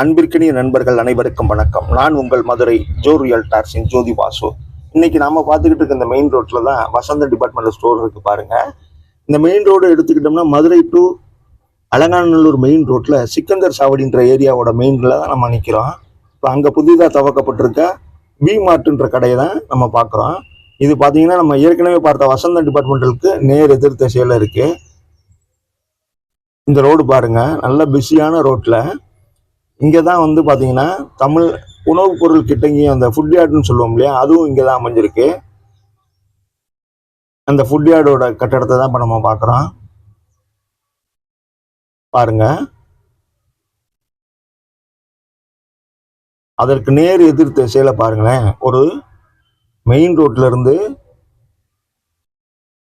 அன்பிற்கினிய நண்பர்கள் அனைவருக்கும் வணக்கம். நான் உங்கள் மதுரை ஜோ ரியல் டார்ஸின் ஜோதி வாசு இன்னைக்கு நாம பார்த்துக்கிட்டு இருக்க இந்த மெயின் ரோட்ல தான் வசந்த டிபார்ட்மெண்டல் ஸ்டோர் இருக்கு பாருங்க. இந்த மெயின் ரோடு எடுத்துக்கிட்டோம்னா மதுரை டு அலங்காநல்லூர் மெயின் ரோட்ல சிக்கந்தர் சாவடின்ற ஏரியாவோட மெயின்ல தான் நம்ம நிற்கிறோம் இப்போ அங்கே புதிதாக துவக்கப்பட்டிருக்க வி மார்ட்ன்ற கடையை தான் நம்ம பார்க்குறோம். இது பார்த்தீங்கன்னா நம்ம ஏற்கனவே பார்த்த வசந்த டிபார்ட்மெண்டலுக்கு நேர் எதிர் திசையில் இருக்குது இந்த ரோடு பாருங்கள் நல்ல பிஸியான ரோட்டில் இங்கே தான் வந்து பார்த்தீங்கன்னா தமிழ் உணவுப் பொருள் கிட்டங்கியும் அந்த ஃபுட் யார்டுன்னு சொல்லுவோம் இல்லையா அதுவும் இங்கே தான் அமைஞ்சிருக்கு. அந்த ஃபுட் யார்டோட கட்டடத்தை தான் இப்போ நம்ம பார்க்குறோம். பாருங்க. அதற்கு நேர் எதிர் திசையில் பாருங்களேன் ஒரு மெயின் ரோட்ல இருந்து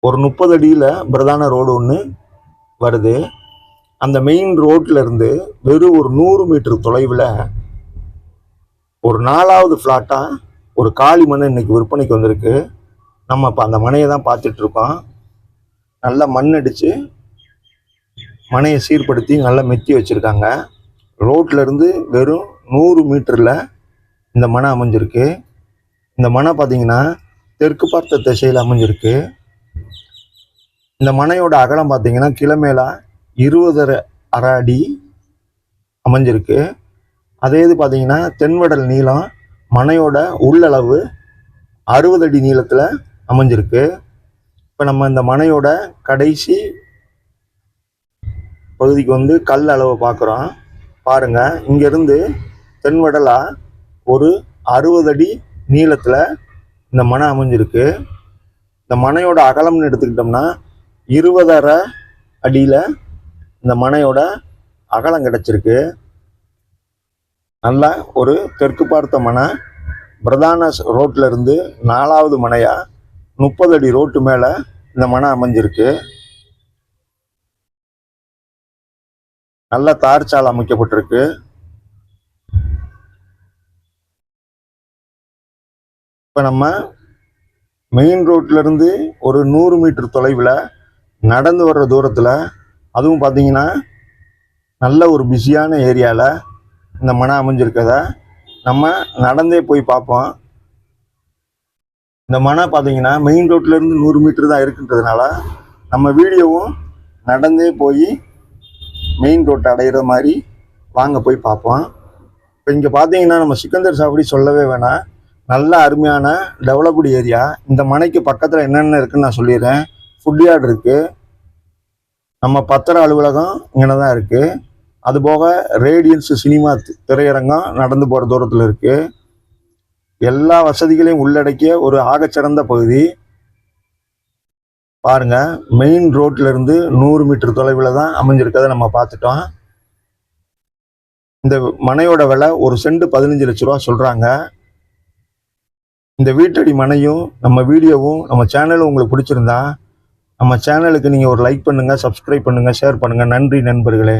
ஒரு முப்பது அடியில் பிரதான ரோடு ஒன்று வருது. அந்த மெயின் ரோட்ல இருந்து வெறும் ஒரு நூறு மீட்டர் தொலைவில் ஒரு நாலாவது ஃப்ளாட்டாக ஒரு காலி மண் இன்னைக்கு விற்பனைக்கு வந்திருக்கு. நம்ம இப்போ அந்த மனையை தான் பார்த்துட்ருக்கோம் நல்லா மண் அடித்து மனையை சீர்படுத்தி நல்லா மெத்தி வச்சுருக்காங்க. ரோட்லேருந்து வெறும் நூறு மீட்டரில் இந்த மனை அமைஞ்சிருக்கு. இந்த மனை பார்த்தீங்கன்னா தெற்கு பார்த்த திசையில் அமைஞ்சிருக்கு. இந்த மனையோட அகலம் பார்த்தீங்கன்னா கிலமேலா இருபதரை அரை அடி அமைஞ்சிருக்கு. அதே இது பார்த்தீங்கன்னா தென்வடல் நீளம் மனையோட உள்ளளவு அறுபது அடி நீளத்தில் அமைஞ்சிருக்கு. இப்போ நம்ம இந்த மனையோட கடைசி பகுதிக்கு வந்து கல் அளவை பார்க்குறோம் பாருங்க இங்கேருந்து தென்வடலாக ஒரு அறுபது அடி நீளத்தில் இந்த மனை அமைஞ்சிருக்கு. இந்த மனையோட அகலம்னு எடுத்துக்கிட்டோம்னா இருபதரை அடியில் இந்த மனையோட அகலம் கிடச்சிருக்கு. நல்ல ஒரு தெற்கு பார்த்த மனை பிரதான ரோட்டிலிருந்து இருந்து நாலாவது மனையா முப்பது அடி ரோட்டு மேலே இந்த மனை அமைஞ்சிருக்கு. நல்ல தார் சாலை அமைக்கப்பட்டிருக்கு. இப்போ நம்ம மெயின் ரோட்லருந்து ஒரு நூறு மீட்டர் தொலைவில் நடந்து வர்ற தூரத்தில் அதுவும் பார்த்தீங்கன்னா நல்ல ஒரு பிஸியான ஏரியாவில் இந்த மனை அமைஞ்சிருக்கத நம்ம நடந்தே போய் பார்ப்போம் இந்த மனை பார்த்தீங்கன்னா மெயின் ரோட்லேருந்து நூறு மீட்டர் தான் இருக்குன்றதுனால நம்ம வீடியோவும் நடந்தே போய் மெயின் ரோட்டை அடையிற மாதிரி வாங்க போய் பார்ப்போம் இப்போ இங்கே பார்த்தீங்கன்னா நம்ம சிக்கந்தர் சாவடி சொல்லவே வேணாம். நல்ல அருமையான டெவலப்டு ஏரியா. இந்த மனைக்கு பக்கத்தில் என்னென்ன இருக்குன்னு நான் சொல்லிடுறேன். ஃபுட் யார்டு இருக்குது நம்ம பத்திர அலுவலகம் இங்கே தான் இருக்குது அதுபோக ரேடியன்ஸ் சினிமா திரையரங்கம் நடந்து போகிற தூரத்தில் இருக்குது எல்லா வசதிகளையும் உள்ளடக்கிய ஒரு ஆகச்சிறந்த பகுதி. பாருங்க மெயின் ரோட்ல இருந்து நூறு மீட்டர் தொலைவில் தான் அமைஞ்சிருக்கதை நம்ம பார்த்துட்டோம். இந்த மனையோட விலை ஒரு செண்டு பதினஞ்சு லட்ச ரூபா சொல்கிறாங்க இந்த வீட்டடி மனையும் நம்ம வீடியோவும் நம்ம சேனலும் உங்களுக்கு பிடிச்சிருந்தா நம்ம சேனலுக்கு நீங்கள் ஒரு லைக் பண்ணுங்கள் சப்ஸ்கிரைப் பண்ணுங்கள் ஷேர் பண்ணுங்கள் நன்றி நண்பர்களே.